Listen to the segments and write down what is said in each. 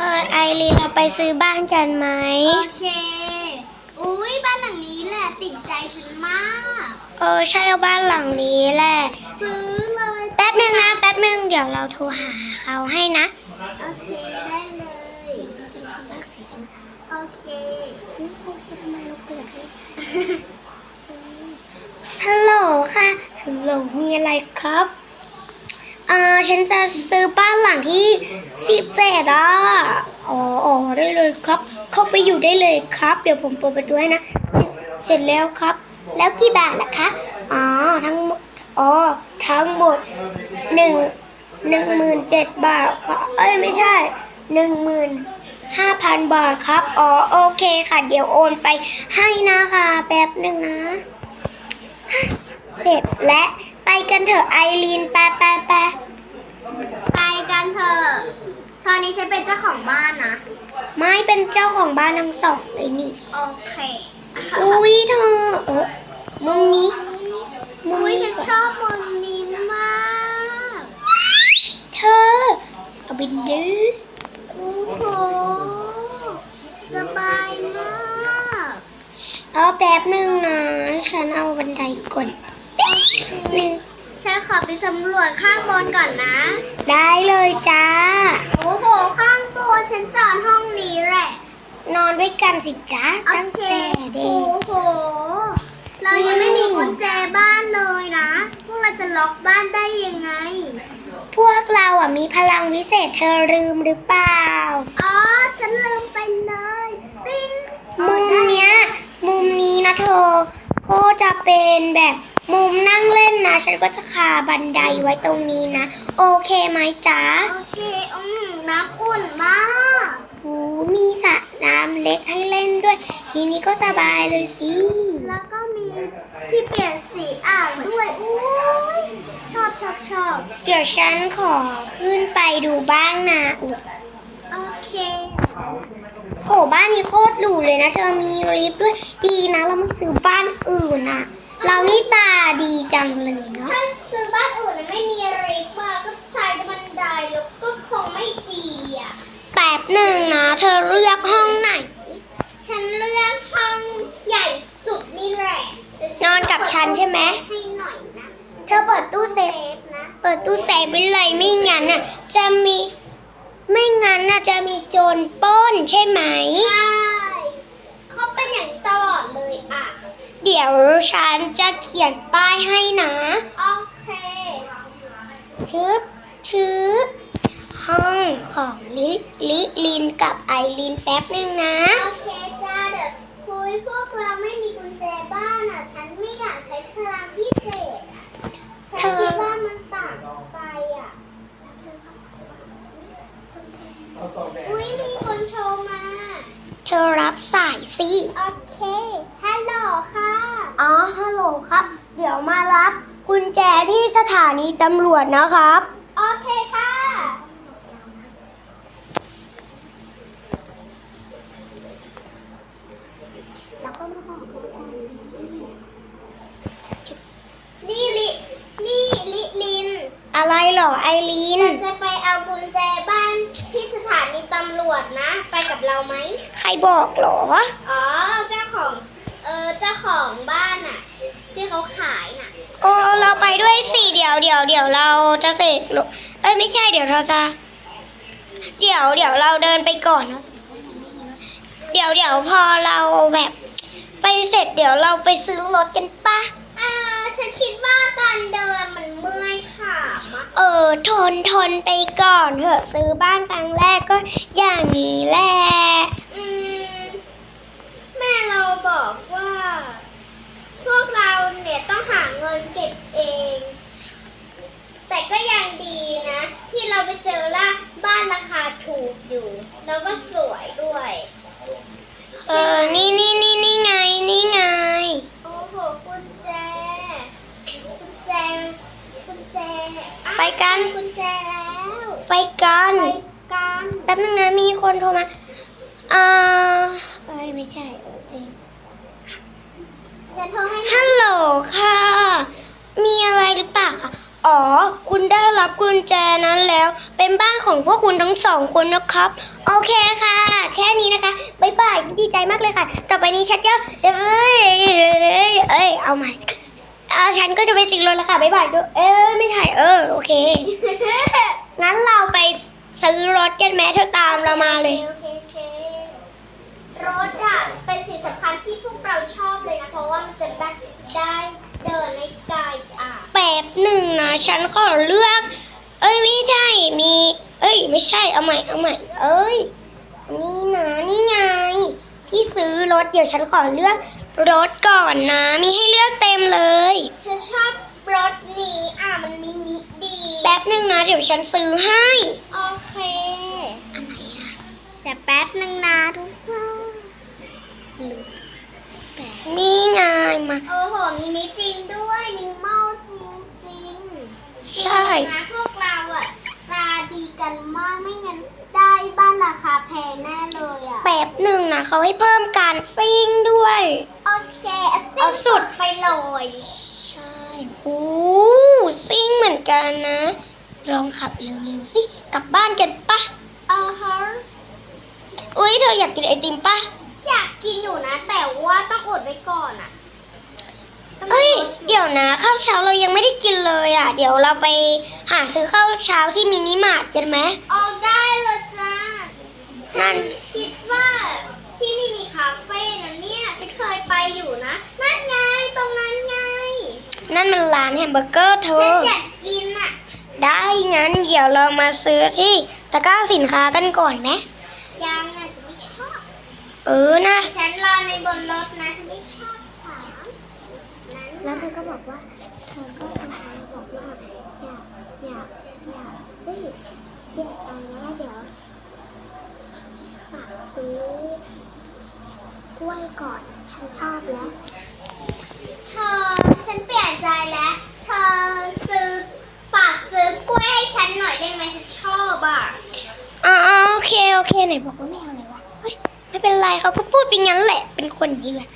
เออไอรีนเราไปซื้อบ้านกันไหม โอเค อุ้ยบ้านหลังนี้แหละติดใจฉันมาก เออใช่เอาบ้านหลังนี้แหละ ซื้อเลย แป๊บนึงนะ แป๊บนึงเดี๋ยวเราโทรหาเขาให้นะ โอเคได้เลย โอเคฮัลโหลค่ะ ฮัลโหลมีอะไรครับ เอ่าฉันจะซื้อบ้านหลังที่สิบเจ็ดอะอ๋ออ๋อได้เลยครับ เข้าไปอยู่ได้เลยครับ เดี๋ยวผมเปิดประตูให้นะ เสร็จแล้วครับ แล้วกี่บาทล่ะคะ อ๋อ ทั้งอ๋อ ทั้งหมดหนึ่งหนึ่งหมื่นเจ็ดบาทค่ะเอ้ยไม่ใช่หนึ่งหมื่นห้าพันบาทครับ อ๋อ โอเคค่ะ เดี๋ยวโอนไปให้นะคะ แป๊บหนึ่งนะ เสร็จและ ไปกันเถอะไอรีนไปไปไปไปกันเถอะ ตอนนี้ฉันเป็นเจ้าของบ้านนะ ไม่เป็นเจ้าของบ้านทั้งสองเลยนี่ โอเค อุ้ยเธอเออมุมนี้มุมอุ้ยนี้ฉันชอบมุมนี้มากเธอเอาบินดูสโอ้โหสบายมาก เอาแป๊บหนึ่งนะ ฉันเอาบันไดก่อนหนึ่ง ฉันขอไปสำรวจข้างบนก่อนนะ ได้เลยจ้า โอ้โห ข้างตัวฉันจอดห้องนี้แหละ นอนด้วยกันสิจ้าโอตั้งเคแต่เด็โอ้กโห เรายังไม่มีกุญแจบ้านเลยนะ พวกเราจะล็อกบ้านได้ยังไง พวกเราอะมีพลังวิเศษเธอลืมหรือเปล่า อ๋อ ฉันลืมไปเลย ปิ้งมุมเนี้ย มุมนี้นะเธอ ก็จะเป็นแบบ มุมนั่งเล่นนะ ฉันก็จะคาบันไดไว้ตรงนี้นะ โอเคไหมจ๊ะ โอเคอืมน้ำอุ่นมากโอ้มีสระน้ำเล็กให้เล่นด้วย ทีนี้ก็สบายเลยสิ แล้วก็มีที่เปลี่ยนสีอ่างด้วยอุ้ยชอบชอบชอบเดี๋ยวฉันขอขึ้นไปดูบ้างนะอุ๊ยโอเคโหบ้านนี้โคตรหรูเลยนะ เธอมีลิฟต์ด้วย ดีนะ เราไม่ซื้อบ้านอื่นนะ เรานี่ตาดีจังเลยเนาะถ้าซื้อบ้านอื่นน่ะไม่มีอะไรมาก็ใช้บันไดแล้วก็คงไม่ดีอะแป๊บหนึ่งนะเธอเลือกห้องไหน ฉันเลือกห้องใหญ่สุดนี่แหละแต่นอนกับฉันใช่ไหมให้หน่อยนะเธอเปิดตู้เซฟฟนะเปิดตู้เซฟไปเลยไม่งั้นน่ะจะมีไม่งั้นน่ะจะมีโจรปล้นใช่ไหมใช่เขาเป็นอย่างนี้ตลอดเลยอะ เดี๋ยวฉันจะเขียนป้ายให้นะ โอเคทึบทึบห้องของลิลิลินกับไอลินแป๊บหนึ่งนะ โอเคจ้าเดี๋ยวคุยพวกเราไม่มีกุญแจบ้านอะ ฉันไม่อยากใช้พลังพิเศษอะ ฉันคิดว่ามันต่างออกไปอะ อุ้ยมีคนโทรมา เธอรับสายสิ โอเคฮัลโหลค่ะ อ๋อ ฮัลโหลครับ เดี๋ยวมารับกุญแจที่สถานีตำรวจนะครับ โอเคค่ะ แล้วก็มาบอกเขาก่อนนี่ลิ นี่ลิลิน อะไรเหรอไอลินเราจะไปเอากุญแจบ้านที่สถานีตำรวจนะ ไปกับเราไหม ใครบอกเหรอ อ๋อ เจ้าของเออเจ้าของบ้านอะ ที่เขาขายน่ะ โอ้เราไปด้วยสิเดี๋ยวเดี๋ยวเดี๋ยวเราจะเสกลูกเอ้ยไม่ใช่เดี๋ยวเราจะ เดี๋ยวเดี๋ยวเราเดินไปก่อนเนอะเดี๋ยวเดี๋ยวพอเราแบบ ไปเสร็จเดี๋ยวเราไปซื้อรถกันปะอ่าฉันคิดว่าการเดินมันเมื่อยขาอะเออทนทนไปก่อนเถอะซื้อบ้านครั้งแรกก็อย่างนี้แหละ อืม แม่เราบอกว่า พวกเราเนี่ยต้องหาเงินเก็บเอง แต่ก็ยังดีนะ ที่เราไปเจอร้านบ้านราคาถูกอยู่ แล้วก็สวยด้วยเออ นี่นี่นี่นี่ไง นี่ไง โอ้โหกุญแจกุญแจกุญแจอะไปกัน กุญแจแล้วไปกัน ไปกันแป๊บนึงนะมีคนโทรมาอ่าเอ้ยไม่ใช่เออเองจะโทรให้ฮัลโหลค่ะ มีอะไรหรือเปล่าคะ อ๋อ คุณได้รับกุ ญแจนั้นแล้ว เป็นบ้านของพวกคุณทั้งสองคนนะครับ โอเคค่ะ แค่นี้นะคะบ๊ายบายดีใจมากเลยค่ะ ต่อไปนี้ฉันก็เอ้ยเอ้ยเอ้ยเอาใหม่เอาฉันก็จะไปสิงรถแล้วค่ะบ๊ายบายด้วยเอ้ยไม่ถ่ายเออโอเคงั้นเราไปซื้อรถกันแม้เธอตามเรามาเลย โอเคโอเครถอะเป็นสิ่งสำคัญที่พวกเราชอบเลยนะ เพราะว่ามันจะได้ได้เดินในไกลอะ แป๊บหนึ่งนะ ฉันขอเลือก เอ้ยไม่ใช่มี เอ้ย ไม่ใช่เอาใหม่เอาใหม่เอ้ยนี่นะนี่ไงที่ซื้อรถเดี๋ยวฉันขอเลือกรถก่อนนะ มีให้เลือกเต็มเลยฉันชอบรถนี้อะมันมินิดีแป๊บหนึ่งนะ เดี๋ยวฉันซื้อให้ โอเคอันไหนอะแต่แป๊บนึงนะทุกคนแป๊บนี่ไงมาโอ้โหมินิจริงด้วยมินิมอลจริงจริงๆใช่นะพวกเราอะตาดีกันมากไม่งั้นได้บ้าน ราคาแพงแน่เลยอะแป๊บหนึ่งนะเขาให้เพิ่มการซิ่งด้วย โอเคเอาเอาสุสุดดไปเลยใช่โอ้ซิ่งเหมือนกันนะ ลองขับเร็วๆสิกลับบ้านกันปะเออฮะอุ้ยเธออยากกินไอติมปะอยากกินอยู่นะ แต่ว่าต้องอดไว้ก่อนอะเอ้ยเดี๋ยวนะข้าวเช้าเรายังไม่ได้กินเลยอะ เดี๋ยวเราไปหาซื้อข้าวเช้าที่มินิมาร์ทกันไหมออกได้เลยจ้า ฉั นั่ น น คิดว่าที่นี่มีคาเฟ่นะเนี่ยฉันเคยไปอยู่นะ นั่นไงตรงนั้นไง นั่นมันร้านแฮม เบอร์เกอร์เธฉันอ อยากกินอะได้งั้นเดี๋ยวเรามาซื้อที่ตะกร้าสินค้ากันก่อนไหมยังอะจะไม่ชอบเออนะ ฉันรอในบนรถนะฉันไม่ชอบถามแล้วเธอก็บอกว่า เธอก็ทำบอกว่าอยากอยากอยากเฮ้ยเดี๋ยวไปนะเดี๋ยวฝากซื้อกล้วยก่อนฉันชอบแล้ว เธอฉันเปลี่ยนใจแล้ว เธอซื้อฝากซื้อกล้วย ให้ฉันหน่อยได้ไหมฉันชอบอะอ๋อโอเคโอเคไหนบอกว่าไม่เอาเลยวะเฮ้ยไม่เป็นไรเขาก็พูดไปงั้นแหละเป็นคนดีอะ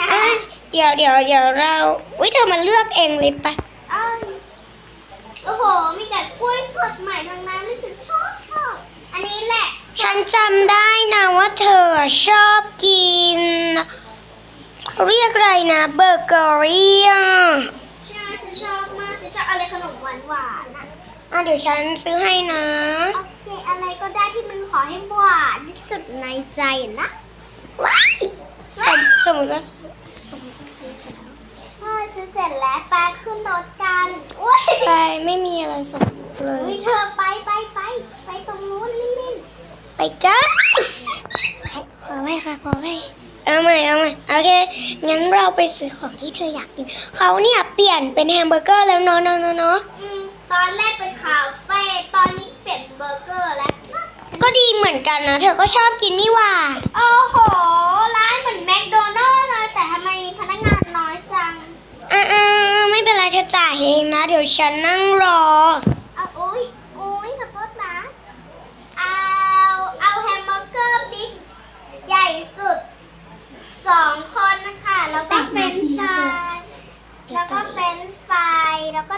อะเดี๋ยวเดี๋ยวเดี๋ยวเราอุ้ยเธอมาเลือกเองเลยปะอ้าวโอ้โห มีแต่กล้วยสดใหม่ทั้งนั้นเลยฉันชอบชอบ อันนี้แหละ ฉันจำได้นะว่าเธอชอบกินเขาเรียกอะไรนะเบอร์เกอรี่อะ อะอะเดี๋ยวฉันซื้อให้นะ โอเคอะไรก็ได้ที่มันขอให้หวานที่สุดในใจนะว้ายสมสมมติว่าเออซื้อเสร็จแล้วไปขึ้นรถกันอุ้ยไปไม่มีอะไรสมเลอุ้ยย เธอไปไปไปไปตรงนู้นนิ่งไปกันขอไว้ค่ะขอไว้เอาใหม่เอาใหม่โอเคงั้นเราไปซื้อของที่เธออยากกินเขาเนี่ยเปลี่ยนเป็นแฮมเบอร์เกอร์แล้วเนาะเนาะเนาะเนาะๆอืม ตอนแรกเป็นคาเฟ่ตอนนี้เป็นเบอร์เกอร์แล้ว ก็ดีเหมือนกันนะ เธอก็ชอบกินนี่ว่า โอ้โห ร้านเหมือนแมคโดนัลด์เลย แต่ทำไมพนักงานน้อยจัง อ่าไม่เป็นไรเธอจ่ายเองนะ เดี๋ยวฉันนั่งรออาอุ้ยอุ้ยขอโทษนะ เอา เอาแฮมเบอร์เกอร์บิ๊กใหญ่สุดสองคนค่ะ แล้วก็เฟรนช์ฟรายแล้วก็เฟรนช์ฟรายแล้วก็